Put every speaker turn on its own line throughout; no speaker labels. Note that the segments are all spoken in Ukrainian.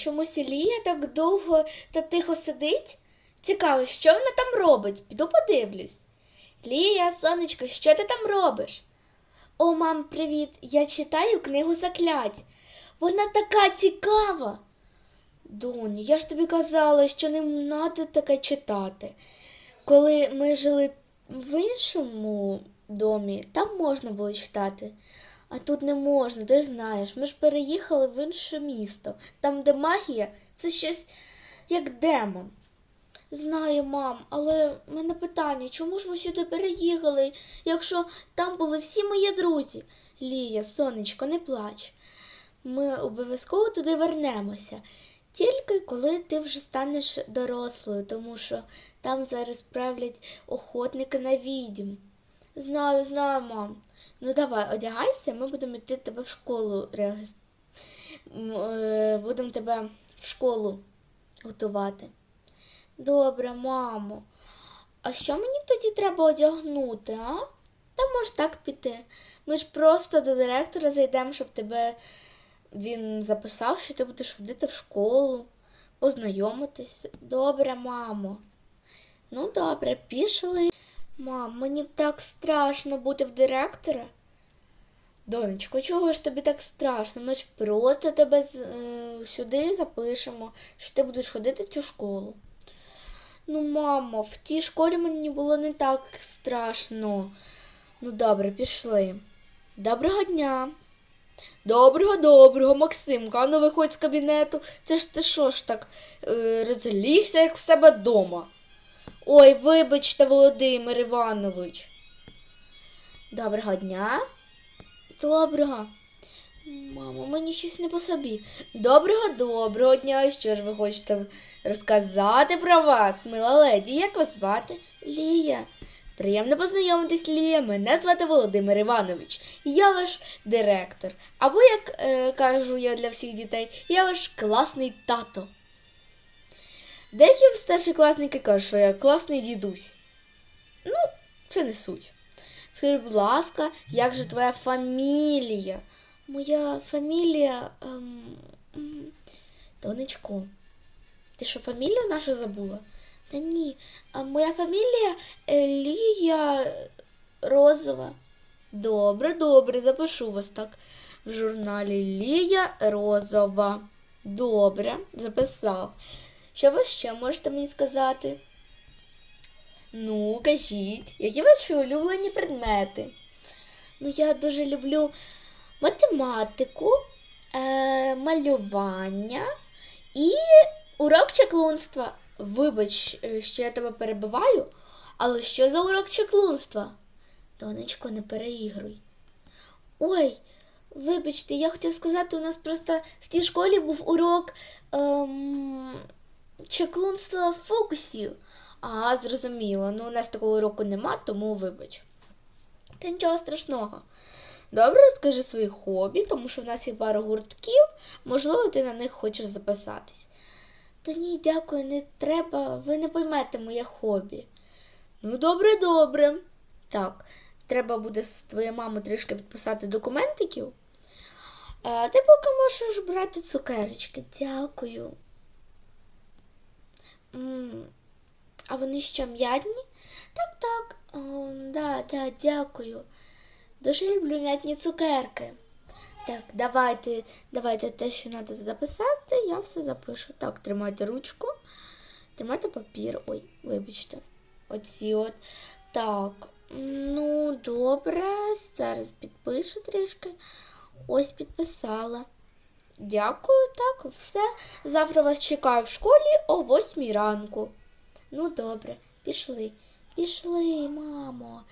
чомусь Лія так довго та тихо сидить? Цікаво, що вона там робить? Піду подивлюсь. Лія, сонечко, що ти там робиш? О, мам, привіт! Я читаю книгу заклять. Вона така цікава. Доню, я ж тобі казала, що не треба таке читати. Коли ми жили в іншому домі, там можна було читати. А тут не можна, ти ж знаєш. Ми ж переїхали в інше місто. Там, де магія, це щось як демон. Знаю, мам, але мене питання, чому ж ми сюди переїхали, якщо там були всі мої друзі? Лія, сонечко, не плач. Ми обов'язково туди вернемося. Тільки коли ти вже станеш дорослою, тому що там зараз правлять охотники на відьм. Знаю, знаю, мам. Ну давай, одягайся, ми будемо йти тебе в школу. е, Будемо тебе в школу готувати. Добре, мамо. А що мені тоді треба одягнути, а? Та може так піти. Ми ж просто до директора зайдемо, щоб тебе він записав, що ти будеш ходити в школу, познайомитись. Добре, мамо. Ну, добре, пішли. Мам, мені так страшно бути в директора. Донечко, чого ж тобі так страшно? Ми ж просто тебе е, сюди запишемо, що ти будеш ходити в цю школу. Ну, мамо, в тій школі мені було не так страшно. Ну, добре, пішли. Доброго дня. Доброго, доброго, Максимка, ну виходь з кабінету. Це ж ти що ж так е, розлігся, як в себе вдома. Ой, вибачте, Володимир Іванович. Доброго дня. Доброго. Мамо, мені щось не по собі. Доброго, доброго дня. Що ж ви хочете розказати про вас, мила леді? Як вас звати? Лія. Приємно познайомитись, Лія. Мене звати Володимир Іванович. Я ваш директор. Або, як е, кажу я для всіх дітей, я ваш класний тато. Деякі старшокласники кажуть, що я класний дідусь. Ну, це не суть. Скажи, будь ласка, як же твоя фамілія? Моя фамілія. Ем, донечко. Ти що фамілію нашу забула? Та ні. А моя фамілія Елія Розова. Добре, добре, запишу вас так в журналі Лія Розова. Добре, записав. Що ви ще можете мені сказати? Ну, кажіть, які ваші улюблені предмети? Ну, я дуже люблю математику, е, малювання і урок чаклунства. Вибач, е, що я тебе перебиваю, але що за урок чаклунства? Донечко, не переігруй. Ой, вибачте, я хотіла сказати, у нас просто в тій школі був урок ем, чаклунства фокусів. А, зрозуміло. Ну, у нас такого уроку нема, тому вибач. Та нічого страшного. Добре, розкажи свої хобі, тому що в нас є пара гуртків, можливо, ти на них хочеш записатись. Та ні, дякую, не треба, ви не поймете моє хобі. Ну, добре, добре. Так, треба буде з твоєю мамою трішки підписати документиків. А ти поки можеш брати цукерочки. Дякую. А вони що, м'ятні? Так, так. О, да, да, дякую. Дуже люблю м'ятні цукерки. Так, давайте, давайте те, що треба записати, я все запишу. Так, тримайте ручку, тримайте папір. Ой, вибачте. Оці от. Так, ну, добре, зараз підпишу трішки. Ось підписала. Дякую, так, все. Завтра вас чекаю в школі о 8 ранку. Ну, добре, пішли. Пішли, мамо.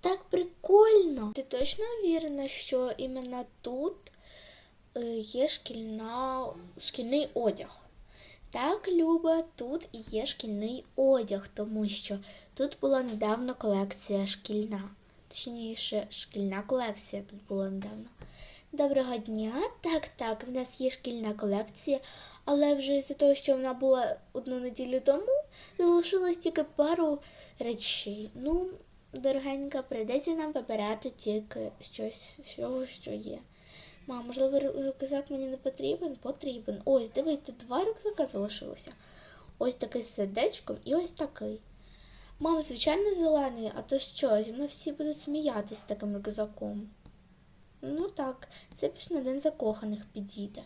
Так прикольно. Ти точно уверена, що іменно тут е, є шкільна, шкільний одяг? Так, Люба, тут є шкільний одяг, тому що тут була недавно колекція шкільна. Точніше, шкільна колекція тут була недавно. Доброго дня. Так, так, в нас є шкільна колекція, але вже з-за того, що вона була одну неділю тому, залишилось тільки пару речей. Ну, дорогенька, прийдеться нам вибирати тільки щось, з що є. Мам, можливо, рюкзак мені не потрібен? Потрібен. Ось, дивись, тут два рюкзака залишилося. Ось такий з сердечком і ось такий. Мам, звичайно, зелений, а то що, зі мною всі будуть сміятися таким рюкзаком. Ну так, це більш на день закоханих підійде.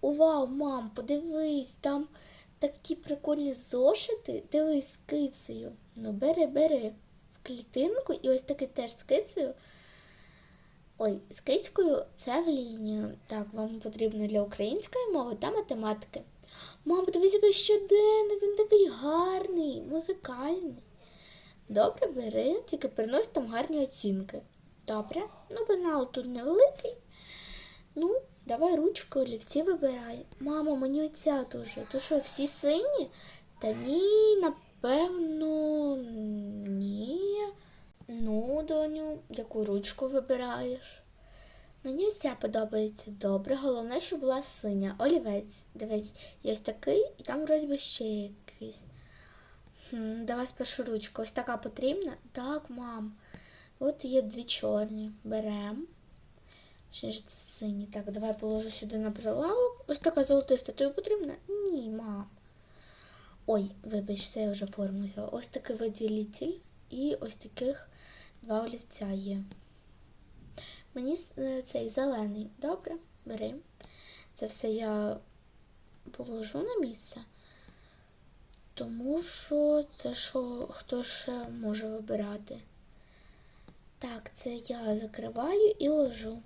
О, вау, мам, подивись, там такі прикольні зошити. Дивись з кицею. Ну, бери, бери в клітинку і ось такий теж з кицею. Ой, з кицькою це в лінію. Так, вам потрібно для української мови та математики. Мам, подивись, який щоденник, він такий гарний, музикальний. Добре, бери, тільки принось там гарні оцінки. Добре, ну пенал тут невеликий. Ну, давай ручку, олівці вибирай. Мамо, мені оця дуже. То що, всі сині? Та ні, напевно, ні. Ну, доню, яку ручку вибираєш? Мені ось ця подобається добре. Головне, щоб була синя. Олівець. Дивись, є ось такий, і там вроді би ще якийсь. Хм, давай спершу ручку. Ось така потрібна? Так, мам. От є дві чорні. Берем. Чи ж це сині? Так, давай положу сюди на прилавок. Ось така золотиста. Тобі потрібна? Ні, мам. Ой, вибач, це я вже форму взяла. Ось такий виділитель і ось таких два олівця є. Мені е, цей зелений. Добре, бери. Це все я положу на місце. Тому що це що хто ще може вибирати. Так, це я закриваю і ложу.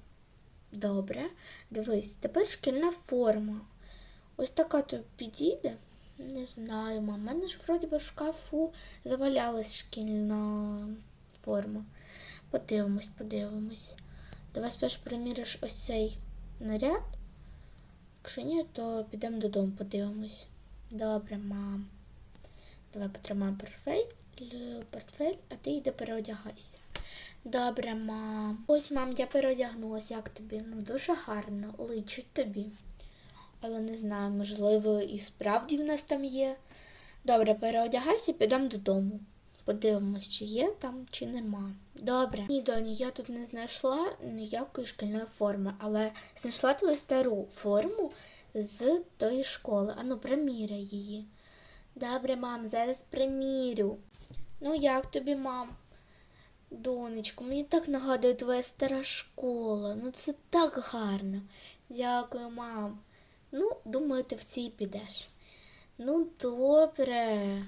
Добре. Дивись, тепер шкільна форма. Ось така тобі підійде. Не знаю, мам. У мене ж вроді би в шкафу завалялась шкільна форма. Подивимось, подивимось. Давай спершу приміриш ось цей наряд. Якщо ні, то підемо додому, подивимось. Добре, мам. Давай потримаємо портфель, портфель, а ти йди переодягайся. Добре, мам. Ось, мам, я переодягнулася. Як тобі? Ну, дуже гарно, личить тобі. Але не знаю, можливо, і справді в нас там є. Добре, переодягайся, підемо додому. Подивимось, чи є там, чи нема. Добре. Ні, доню, я тут не знайшла ніякої шкільної форми, але знайшла твою стару форму з тої школи. Ану, приміряй її. Добре, мам, зараз примірю. Ну, як тобі, мам? Донечко, мені так нагадує твоя стара школа. Ну це так гарно. Дякую, мам. Ну, думаю, ти в цій підеш. Ну, добре.